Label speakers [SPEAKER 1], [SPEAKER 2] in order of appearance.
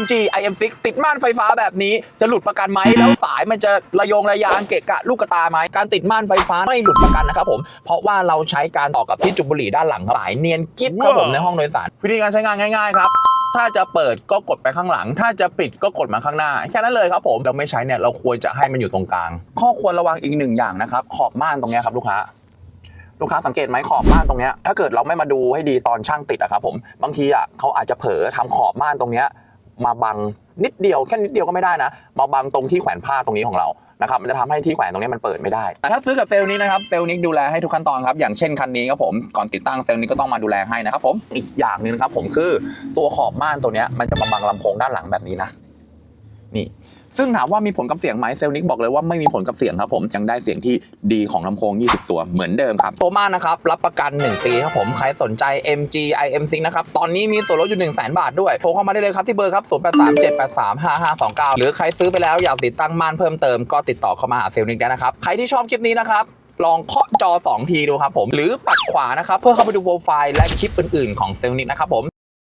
[SPEAKER 1] MG IM6 ติดม่านไฟฟ้าแบบนี้จะหลุดประกันไหมแล้วสายมันจะระยงระยางเกะกะลูกกระตาไหมการติดม่านไฟฟ้าไม่หลุดประกันนะครับผมเพราะว่าเราใช้การต่อกับที่จุดบุหรี่ด้านหลังครับสายเนียนกิ๊บครับผมในห้องโดยสาร วิธีการใช้งานง่ายๆครับถ้าจะเปิดก็กดไปข้างหลัง ถ้าจะปิดก็กดมาข้างหน้า แค่นั้นเลยครับผม เราไม่ใช้เนี่ยเราควรจะให้มันอยู่ตรงกลาง ข้อควรระวังอีกหนึ่งอย่างนะครับ ขอบม่านตรงเนี้ยครับลูกค้า ลูกค้าสังเกตไหมขอบม่านตรงเนี้ยถ้าเกิดเราไม่มาดูให้ดีตอนช่างติดอะครับผม บางทีอะเขาอาจจะเผลอทำขอบม่านตรงเนี้ย มาบังนิดเดียวแค่นิดเดียวก็ไม่ได้นะมาบังตรงที่แขวนผ้าตรงนี้ของเรานะครับมันจะทำให้ที่แขวนตรงนี้มันเปิดไม่ได้แต่ถ้าซื้อกับเซลล์นี้นะครับเซลล์นี้ดูแลให้ทุกขั้นตอนครับอย่างเช่นคันนี้ครับผมก่อนติดตั้งเซลล์นี้ก็ต้องมาดูแลให้นะครับผมอีกอย่างหนึงนะครับผมคือตัวขอบม่านตัวนี้มันจะมาบังลำโพงด้านหลังแบบนี้นะนี่ ซึ่งถามว่ามีผลกับเสียงไหมเซลนิกบอกเลยว่าไม่มีผลกับเสียงครับผมยังได้เสียงที่ดีของลำโพง 20 ตัวเหมือนเดิมครับโตมานะครับรับประกัน 1 ปีครับผมใครสนใจ MG IM Sync นะครับตอนนี้มีส่วนลดอยู่ 1 0 0 0 0 0บาทด้วยโทรเข้ามาได้เลยครับที่เบอร์ครับ 0837835529 หรือใครซื้อไปแล้วอยากติดตั้งม่านเพิ่มเติมก็ติดต่อเข้ามาหาเซลนิกได้นะครับใครที่ชอบคลิปนี้นะครับลองเคาะจอ 2 ทีดูครับผม หรือปัดขวานะครับ เพื่อเข้าไปดูโปรไฟล์และคลิปอื่น ๆ ของเซลนิกนะครับผม